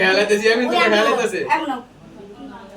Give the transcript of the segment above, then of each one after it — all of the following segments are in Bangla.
খেলাইতেছি আমি তোকে খেলাইতেছে এমন নাও।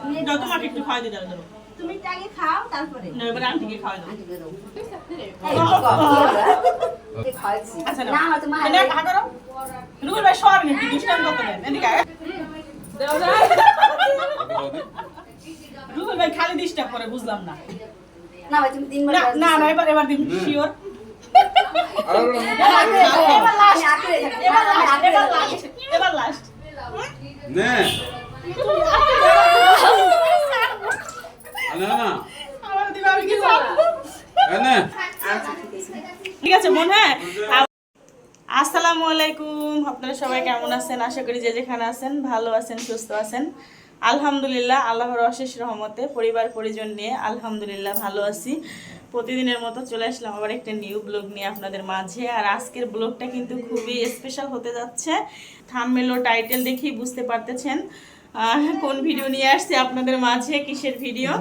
তুমি দাও তোমাকে একটু খাওয়াই দিই দাও দাও। তুমি আগে খাও তারপরে। না এবার আন্টিকে দাও। আন্টিকে দাও। আচ্ছা মা- করো রুল ভাই সর নি তুই করতে দেন এদিকে রুল ভাই খালি ডিস্টার্ব করে বুঝলাম না। না ভাই, তুমি তিনবার না না না এবার এবার দিন শিওর লাস্ট। লাস্ট এবার লাস্ট না। ঠিক আছে। মনে হ্যাঁ? আসসালামু আলাইকুম। আপনারা সবাই কেমন আছেন? আশা করি যে যেখানে আছেন, ভালো আছেন, সুস্থ আছেন। আলহামদুলিল্লাহ, আল্লাহর অশেষ রহমতে পরিবার, পরিজন নিয়ে আলহামদুলিল্লাহ ভালো আছি। প্রতিদিনের মতো চলে আসলাম আবার একটা নিউ ব্লগ নিয়ে আপনাদের মাঝে। আর আজকের ব্লগটা কিন্তু খুবই স্পেশাল হতে যাচ্ছে। থানমেলো টাইটেল দেখেই বুঝতে পারতেছেন কোন ভিডিও নিয়ে আসছে আপনাদের মাঝে, কিসের ভিডিও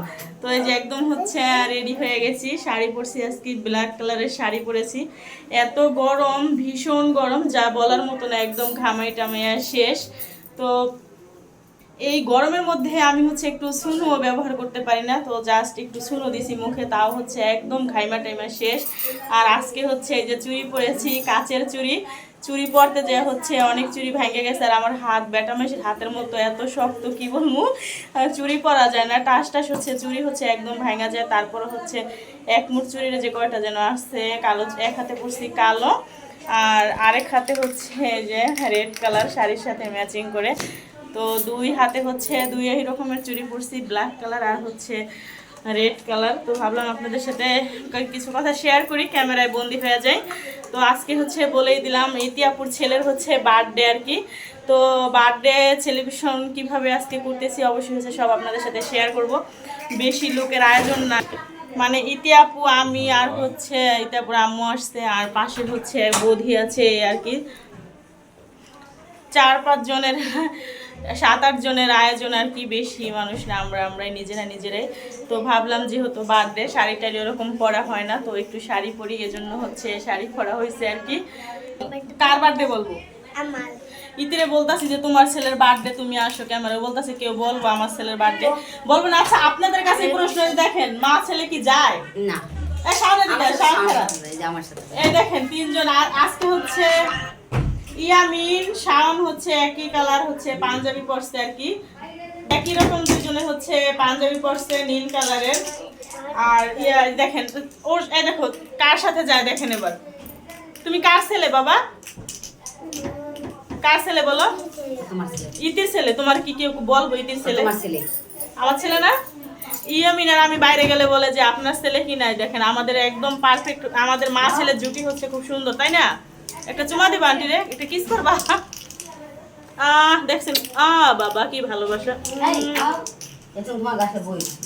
তো এই যে একদম হচ্ছে রেডি হয়ে গেছি, শাড়ি পরছি আজকে ব্ল্যাক কালারের শাড়ি পরেছি। এত গরম, ভীষণ গরম, যা বলার মতো না, একদম ঘামাই টামাইয়া শেষ। তো এই গরমের মধ্যে আমি হচ্ছে একটু সুনো ব্যবহার করতে পারি না, তো জাস্ট একটু সুনো দিছি মুখে, তাও হচ্ছে একদম ঘাইমা টাইমা শেষ। আর আজকে হচ্ছে এই যে চুড়ি পরেছি, কাচের চুড়ি চুড়ি পরতে যে হচ্ছে অনেক চুরি ভেঙে গেছে, আর আমার হাত ব্যাটা মেশির হাতের মতো এত শক্ত, কি বলব? চুড়ি পরা যায় না, টাস টাস হচ্ছে, চুরি হচ্ছে একদম ভাঙা যায়। তারপরে হচ্ছে এক মুঠ চুরির যে কয়টা যেন আসছে, কালো, এক হাতে পড়ছি কালো, আর আরেক হাতে হচ্ছে যে রেড কালার শাড়ির সাথে ম্যাচিং করে। তো দুই হাতে হচ্ছে দুই এই রকমের চুড়ি পরছি ব্ল্যাক কালার আর হচ্ছে রেড কালার তো ভাবলাম আপনাদের সাথে কিছু কথা শেয়ার করি, ক্যামেরায় বন্দি হয়ে যায় তো আজকে হচ্ছে বলেই দিলাম, ইতিয়াপুর ছেলের হচ্ছে বার্থডে আর কি। তো বার্থডে সেলিব্রেশন কীভাবে আজকে করতেছি অবশ্যই হচ্ছে সব আপনাদের সাথে শেয়ার করব। বেশি লোকের আয়োজন না। মানে ইতিয়াপু, আমি আর হচ্ছে ইতিয়াপুর আম্মু আসছে, আর পাশে হচ্ছে বোধি আছে আর কি। চার পাঁচ জনের সাত আট জনের আয়োজন আর কি বেশি মানুষ না আমরা আমরাই নিজেরা নিজেরাই। তো ভাবলাম যেহেতু বার্থডে শাড়ি টাড়ি ওরকম পরা হয় না তো একটু শাড়ি পরি এজন্য হচ্ছে শাড়ি পরা হয়েছে আর কি। কার বার্থডে বলব? আমার। ইতিরে বলতাছি যে তোমার ছেলের বার্থডে তুমি আসো ক্যামেরা বলতাছে কেউ বলব আমার ছেলের বার্থডে। বলব না আচ্ছা আপনাদের কাছে প্রশ্ন দেখেন মা ছেলে কি যায়? না। সামনে দিকে সামনে। এই দেখেন তিনজন আর আজকে হচ্ছে ইয়ামিন শাওন হচ্ছে একই কালার হচ্ছে পাঞ্জাবি পরছে আর কি। একই রকম দুজনে হচ্ছে পাঞ্জাবি পরছে নীল কালারের আর ইয়া দেখেন ওর দেখো কার সাথে যায় দেখেন এবার। তুমি কার ছেলে বাবা? কার ছেলে বলো? ইতির ছেলে তোমার কি কেউ বলব ইতির ছেলে? ছেলে। আমার ছেলে না? ইয়ামিন আর আমি বাইরে গেলে বলে যে আপনার ছেলে কি নাই? দেখেন আমাদের একদম পারফেক্ট আমাদের মা ছেলের জুটি হচ্ছে খুব সুন্দর তাই না? একটা চুমা দিবা আন্টি রে। একটা কিস করবা? আহ দেখছেন। আ বাবা কি ভালোবাসা। এটা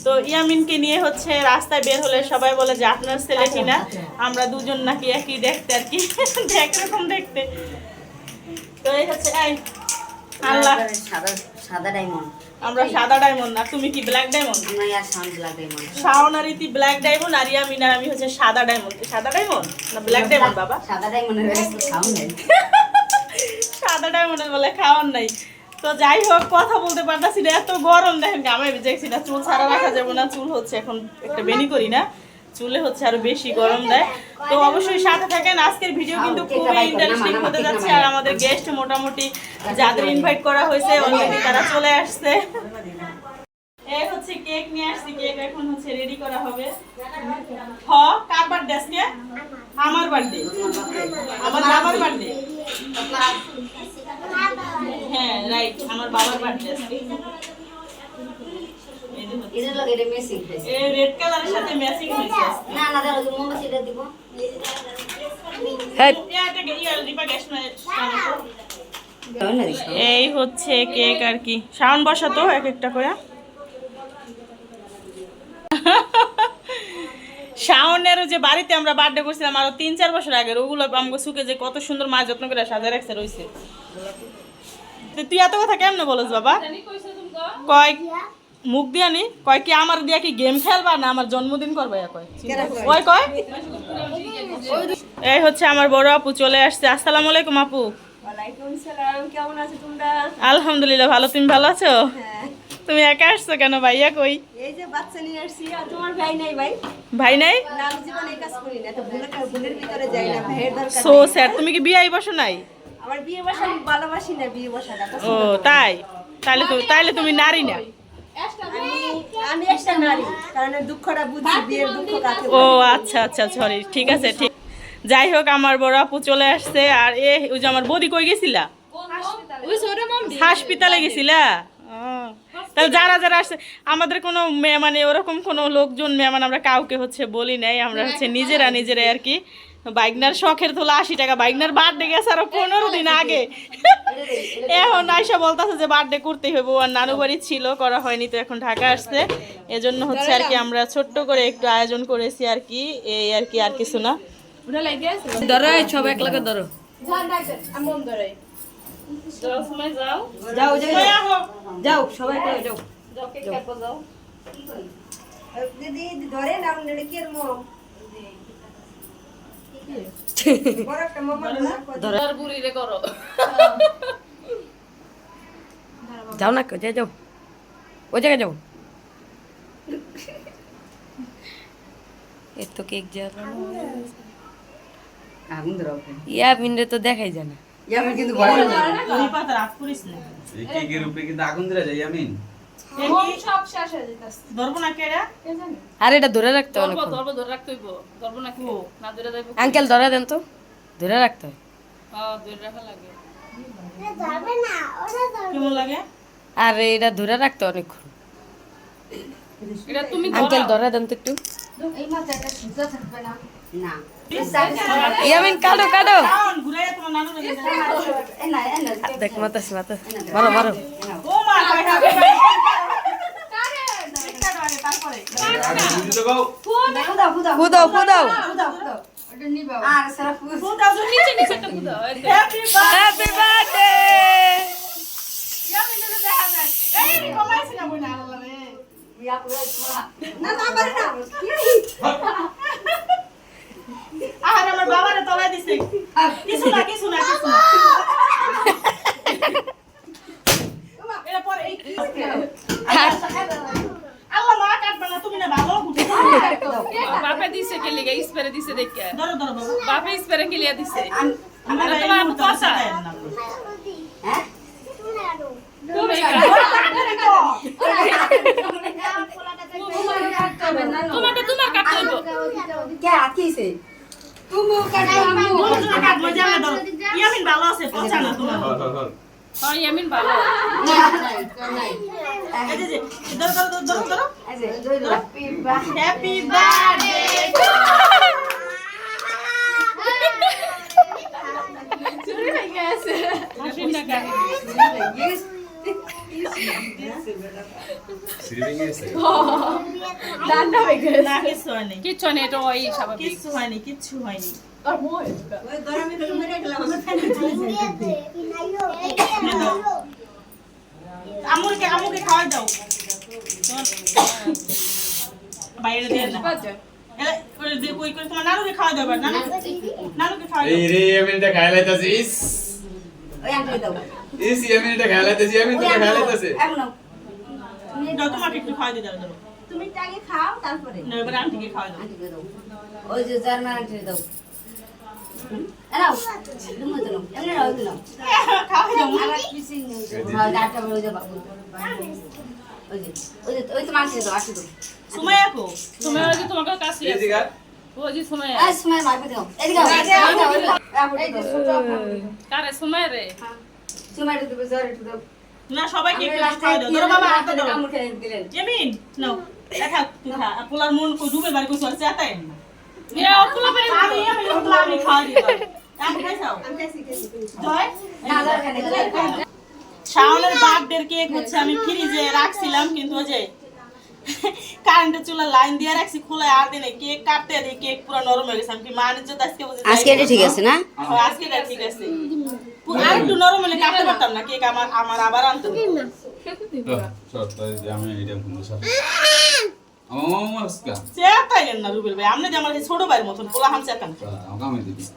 তো ইয়ামিনকে নিয়ে হচ্ছে রাস্তায় বের হলে সবাই বলে যে আপনার ছেলে কিনা? আমরা দুজন নাকি একই দেখতে আর কি। একরকম দেখতে। তো এই হচ্ছে আল্লাহ। সাদা সাদা ডায়মন্ড আমরা সাদা ডায়মন্ড না তুমি কি ব্ল্যাক ডায়মন্ড না ইয়া sound black diamond Shaon black diamond আর ইয়া মিনা আমি হচ্ছে সাদা ডায়মন্ড সাদা ডায়মন্ড না ব্ল্যাক ডায়মন্ড বাবা? সাদা ডায়মন্ডের নেই। সাদা ডায়মন্ডের বলে খাওয়ার নাই। তো যাই হোক কথা বলতে পারতাছি না এত গরম দেখেন গামে ভিজেছি না চুল সারা রাখা যাবে না চুল হচ্ছে এখন একটা বেনি করি না। চুলে হচ্ছে আরও বেশি গরম দেয়। তো অবশ্যই সাথে থাকেন। আজকের ভিডিও কিন্তু খুবই ইন্টারেস্টিং হতে যাচ্ছে। আর আমাদের গেস্ট মোটামুটি যাদের ইনভাইট করা হয়েছে অলরেডি তারা চলে আসছে। এই হচ্ছে কেক নিয়ে আসছি। কেক এখন হচ্ছে রেডি করা হবে। হ কার বার্থডে আজকে? আমার বার্থডে আমার বাবার বার্থডে হ্যাঁ রাইট আমার বাবার বার্থডে আজকে। এদের লোক এটা মেসিং হয়েছে। এই রেড কালারের সাথে হয়েছে। না মোমবাতিটা দিব। হচ্ছে কেক আর কি। শাওন বসাতো এক একটা করে। শাওনের যে বাড়িতে আমরা বার্থডে করছিলাম আরও তিন চার বছর আগে ওগুলো আমাকে সুকে যে কত সুন্দর মা যত্ন করে সাজা রাখছে রয়েছে তো তুই এত কথা কেমনে বলস বাবা? কয়? মুখ দিয়া নি কয় কি আমার দিয়া কি গেম খেলবা না আমার জন্মদিন করবে? কয় ওই কয় এই হচ্ছে আমার বড় আপু চলে আসছে। আসসালামু আলাইকুম আপু। আলহামদুলিল্লাহ ভালো। তুমি ভালো আছো? হ্যাঁ। তুমি একা আসছো কেন ভাইয়া কই? এই যে বাচ্চা নিয়ে আসছি আর তোমার ভাই নাই ভাই? ভাই নাই? না আমি জীবনে কাজ করি না তো ভুলের ভুলের ভিতরে যাই না ভাইয়ের দরকার সো স্যার তুমি কি বিয়ে বসো নাই? আমার বিয়ে বসা আমি ভালোবাসি না বিয়ে বসাটা ও তাই? তাহলে তো তাহলে তুমি নারী না। আমি আমি একটা নারী কারণ দুঃখটা বুঝি বিয়ের দুঃখ কাকে ও আচ্ছা আচ্ছা সরি ঠিক আছে ঠিক। যাই হোক আমার বড় আপু চলে আসছে আর এ ওই যে আমার বদি কই গেছিলা? হাসপাতালে। গেছিলা? তাহলে যারা যারা আসছে আমাদের কোনো মে- মানে ওরকম কোনো লোকজন মেহমান আমরা কাউকে হচ্ছে বলি নাই আমরা হচ্ছে নিজেরা নিজেরাই আর কি। বাইকনার শখের তোলা আশি টাকা বাইকনার বার্থডে গেছে আরও পনেরো দিন আগে। এখন আয়সা বলতেছে যে বার্থডে করতেই হবে আর নানু বাড়ি ছিল করা হয়নি তো এখন ঢাকা আসছে এজন্য হচ্ছে আর কি আমরা ছোট্ট করে একটু আয়োজন করেছি আর কি এই আর কি আর কিছু না। ধরো সব এক লাগে ধরো। যাও যাও যাও। সবাই করে যাও। দিদি ধরে না আপনার কি এর মম বড় একটা মম? যাও না যাও যাও? ওই জায়গায় যাও? এত কেক জ্বালানো ইয়া মিনরে তো দেখাই যায় না। এই কেকের উপরে কিন্তু আগুন দিলা যাই আমিন ধরবো না কেডা আর এটা ধরে রাখতে হবে আঙ্কেল ধরে দেন তো। ধরে রাখতে হয়। কেমন আর এটা ধরে রাখতে অনেকক্ষণ। আঙ্কেল ধরে দেন তো একটু। না? ইয়ামিন কাটো কাটো। দেখ মাতাস মাতা মারো মারো ও মা খাই খাবে তারপরে বুঝি তো গাও ফুদাও আর আমার বাবারে তলায় দিছে। কিছু না এটা পরে এই কি আল্লাহ মা কাটবে না তুমি না ভালো বুঝো বাপে দিছে কে লিগে স্প্রে দিছে দেখে ধরো ধরো বাবা বাপে স্প্রে দিছে। তোমার মুহূর্তে কথা। না তুমি তোমাকে তোমার কাটতে হইব কে আকিছে তুমি কাটো আমি দুজনে কাটবো জানা ধরো ইয়ামিন ভালো আছে পচা না তোমার। হ্যাঁ ইয়ামিন ভালো। এই যে ধরো ধরো ধরো, ধরো। হ্যাপি বার্থডে সিরিং গেছে না হয়নি কিচ্ছু নেই এটা ওই স্বাভাবিক কিচ্ছু হয়নি কিচ্ছু হয়নি আমুকে আমুকে খাওয়াই দাও বাইরে দিয়ে না এলা, ওই তোমার নানুকে খাওয়া দাও নানু নানুকে খাওয়াই দাও এই রে ওই আঙ্কেল দাও ইস আমিনটা খাই লাইতাছে আমিন তো খাই লাইতাছে এমন দাও তোমাকে একটু খাওয়াই দিয়ে দাও তুমি আগে খাও তারপরে। না এবার আন্টিকে খাওয়াই দাও। আন্টিকে দাও ওই যে জার্মান আন্টি দাও। তোমাকে কাছে এই দিগা সময় এই সময় মারবে দাও। এদিকে দাও এই যে কারে সময় রে? সময় দিবে জরে দাও। না সবাইকে একটু খাওয়াই দাও। ধরো বাবা হাতে দাও জমিন নাও। দেখা তুই খা পোলার মন কো ডুবে বাড়ি কো সরছে আতাই এরা অকুলা পেরে আমি আমি ওগুলো আমি খাওয়াই দিই আমি খাইছাও জয়। না দরকার নেই শাওনের কেক হচ্ছে আমি ফ্রিজে রাখছিলাম কিন্তু ওই যে কারেন্টের চুলা লাইন দিয়ে রাখছি খোলা আর দিনে কেক কাটতে দিই কেক পুরো নরম হয়ে গেছে। আমি কি মান আজকে বুঝে আজকে এটা ঠিক আছে না? হ্যাঁ, আজকে এটা ঠিক আছে। আর একটু নরম হলে কাটতে পারতাম না কেক আমার আমার আবার আনতে। আমি এটা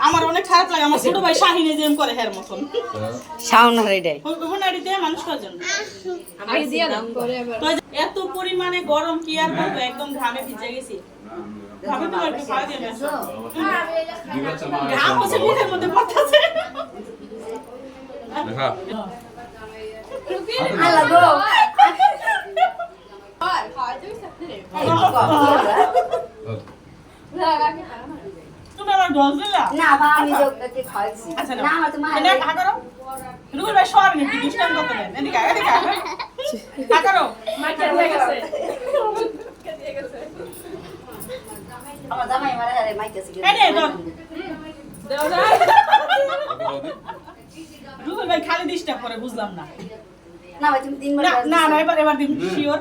আমার অনেক খারাপ লাগে আমার ছোট ভাই শাহিনে যেম করে হের মতন। এত পরিমাণে গরম কি আর বলব একদম ঘামে ভিজে গেছি। ঘামে হচ্ছে মুখের মধ্যে পড়তেছে। দেখা আল্লাহ গো তুমি আমার ডোজ দিলা না বা আমি যোগকে খাওয়াচ্ছি। না। আমার তো মা এনে করো রুবেল ভাই সব নি দুষ্টান করতে দেন এদিকে এদিকে আয়। করো মাকে দিয়ে গেছে মাকে দিয়ে গেছে। আমার জামাই মারা হারে মাইতেছে এই নে, ধর। দাও না। রুবেল ভাই খালি ডিস্টার্ব করে বুঝলাম না। না ভাই তুমি তিনবার না না না এবার এবার দিন শিওর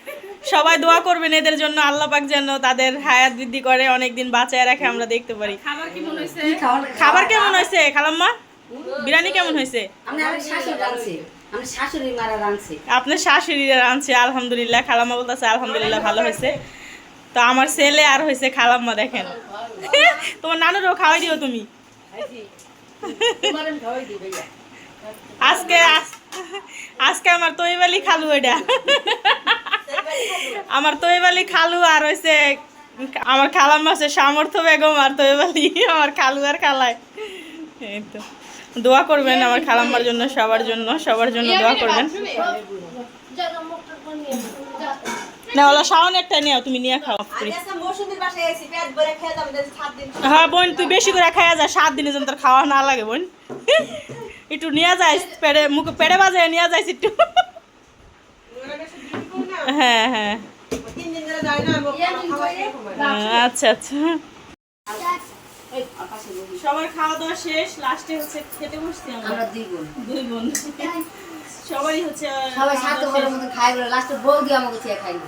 সবাই দোয়া করবেন এদের জন্য আল্লাহ পাক যেন তাদের হায়াত বৃদ্ধি করে অনেকদিন বাঁচায় রাখে আমরা দেখতে পারি। খাবার কি হইছে খাবার কেমন হয়েছে? খালাম্মা বিরিয়ানি কেমন হয়েছে? আমি আমার শাশুড়ি রাঁধছে আমার শাশুড়ি মারা রাঁধছে আপনার শাশুড়িরা রাঁধছে আলহামদুলিল্লাহ। খালাম্মা বলতেছে আলহামদুলিল্লাহ ভালো হয়েছে। তো আমার ছেলে আর হয়েছে খালাম্মা দেখেন। তোমার নানুরও খাওয়াই দিও তুমি। আজকে আজ- আজকে আমার তৈবালি খালু এটা। আমার তৈবালি খালু আর হয়েছে আমার খালাম্মা হচ্ছে সামর্থ্য বেগম আর তৈবালি আমার খালু আর খালায়। এই তো। দোয়া করবেন আমার খালাম্মার জন্য সবার জন্য সবার জন্য দোয়া করবেন। না ওলা শাওন একটা নিও তুমি নিয়ে খাও। হ্যাঁ বোন তুই বেশি করে খাইয়া যা সাত দিনে যেন তোর খাওয়া না লাগে বোন। একটু নিয়ে যাইস পেড়ে মুখে পেড়ে বাজে নিয়ে যাইস একটু। হ্যাঁ হ্যাঁ। আচ্ছা আচ্ছা। সবার খাওয়া দাওয়া শেষ লাস্টে হচ্ছে খেতে বসছি আমরা। দুই বোন। দুই বোন। সবাই হচ্ছে সবাই সাথে মতো খাই বলে লাস্টে বউ দিয়ে আমাকে চেয়ে খাইনি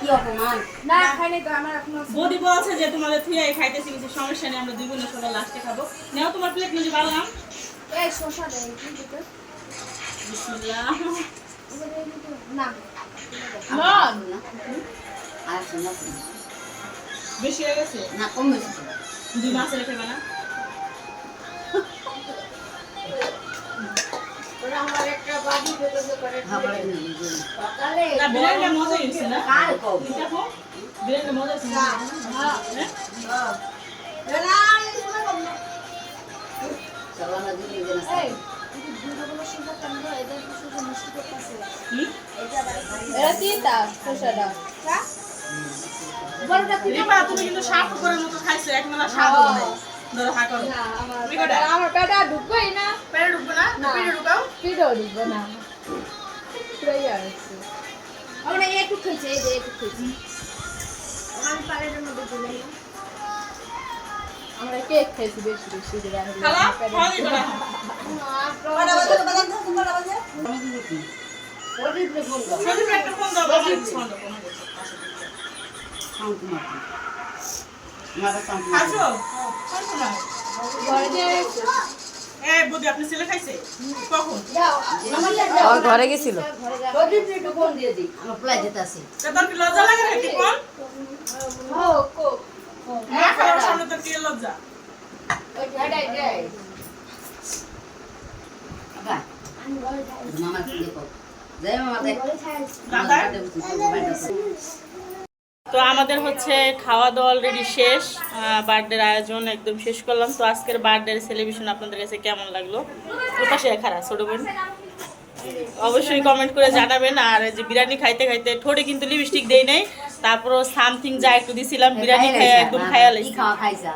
কি অপমান। না খাইনি তো আমার এখনও বৌদি বলছে যে তোমাদের থুয়ে খাইতেছি কিছু সমস্যা নেই আমরা দুই বোনে সবার লাস্টে খাব। নেও তোমার প্লেট নিজে বাড়লাম এই বিসমিল্লাহ না আমার না। আর শোনা বেশি হয়ে গেছে? না কম বেশি দুই মাস রেখে না আমার একটা বাড়ি বেরোতে পারে হ্যাঁ। সকালে না বিরিয়ানিটা মজা হয়েছে না? কার কম? দেখো বিরিয়ানিটা মজা হয়েছে না? হ্যাঁ? চলো আমরা। আমার তুমি কটা? আমার পেটা ঢুকবেই না। পেটে ঢুকবে না? না। পেটে ঢুকাও। পিঠও ঢুকবে না। আমরা একটু খেয়েছি এই যে একটু খেয়েছি আমি পারের মধ্যে দিলে আমরা কেক খেয়েছি বেশি বেশি। খাইছো? খাইছো? ঘরে যে এই, বৌদি, আপনার ছেলে খাইছে? কখন? ঘরে গেছিল। আমার প্লাই যেতে আছে। তা দেয় আমাদের হচ্ছে খাওয়া দাওয়া অলরেডি শেষ বার্থডের আয়োজন একদম শেষ করলাম। তো আজকের বার্থডের সেলিব্রেশন আপনাদের কাছে কেমন লাগল? ওপাশে খারাপ ছোট বোন। অবশ্যই কমেন্ট করে জানাবেন। আর যে বিরিয়ানি খাইতে খাইতে ঠোঁটে কিন্তু লিপস্টিক দেই নাই। তারপরও সামথিং যা একটু দিছিলাম বিরিয়ানি খেয়ে একদম খাইয়া কি খাওয়া খাইছা?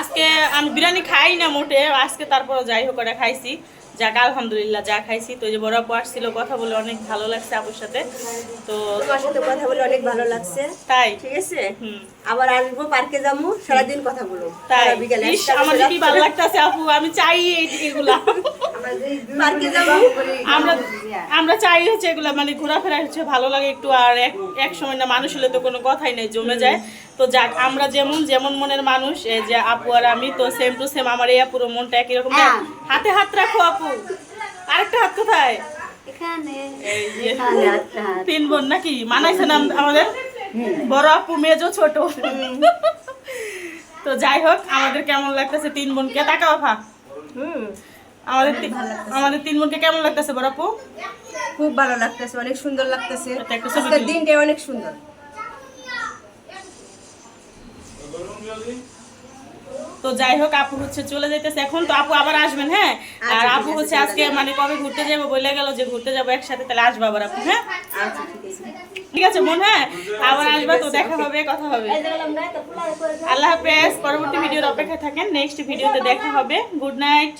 আজকে আমি বিরিয়ানি খাই না মোটে আজকে তারপর যাই হোক ওটা খাইছি। যাক আলহামদুলিল্লাহ যা খাইছি। তো যে বড় আপু আসছিল কথা বলে অনেক ভালো লাগছে আপুর সাথে। তো তোমার সাথে কথা বলে অনেক ভালো লাগছে। তাই? ঠিক আছে? হুম। আবার আসব পার্কে যাব সারাদিন কথা বলব। তাই? আমার কি ভালো লাগতেছে আপু আমি চাই এই এগুলা পার্কে যাব। আমরা আমরা চাই হচ্ছে এগুলো মানে ঘোরাফেরা হচ্ছে ভালো লাগে একটু আর এক এক সময় না মানুষ হলে তো কোনো কথাই নেই জমে যায়। তো যাক আমরা যেমন যেমন মনের মানুষ এই যে আপু আর আমি তো সেম টু সেম আমার এই আপুর মনটা একই রকম। হাতে হাত রাখো আপু। আরেকটা হাত কোথায়। তিন বোন নাকি? মানাইছে না আমাদের? বড় আপু মেজো ছোট। তো যাই হোক আমাদের কেমন লাগতেছে তিন বোনকে? তাকাও ফা হুম। আমাদের আমাদের তিন বোনকে কেমন লাগতেছে বড় আপু? খুব ভালো লাগতেছে অনেক সুন্দর লাগতেছে। আজকের দিনটা অনেক সুন্দর। তো যাই হোক আপু হচ্ছে চলে যাইতেছে এখন তো আপু আবার আসবেন হ্যাঁ? আর আচ্ছা, আপু ঠিক হচ্ছে আজকে মানে কবে ঘুরতে যাব বলে গেল যে ঘুরতে যাব একসাথে তাহলে আসব আবার আপু হ্যাঁ? আচ্ছা ঠিক আছে। মন হ্যাঁ? আবার আসবা তো দেখা হবে কথা হবে। আল্লাহ হাফেজ পরবর্তী ভিডিওর অপেক্ষা থাকেন নেক্সট ভিডিওতে দেখা হবে। Good night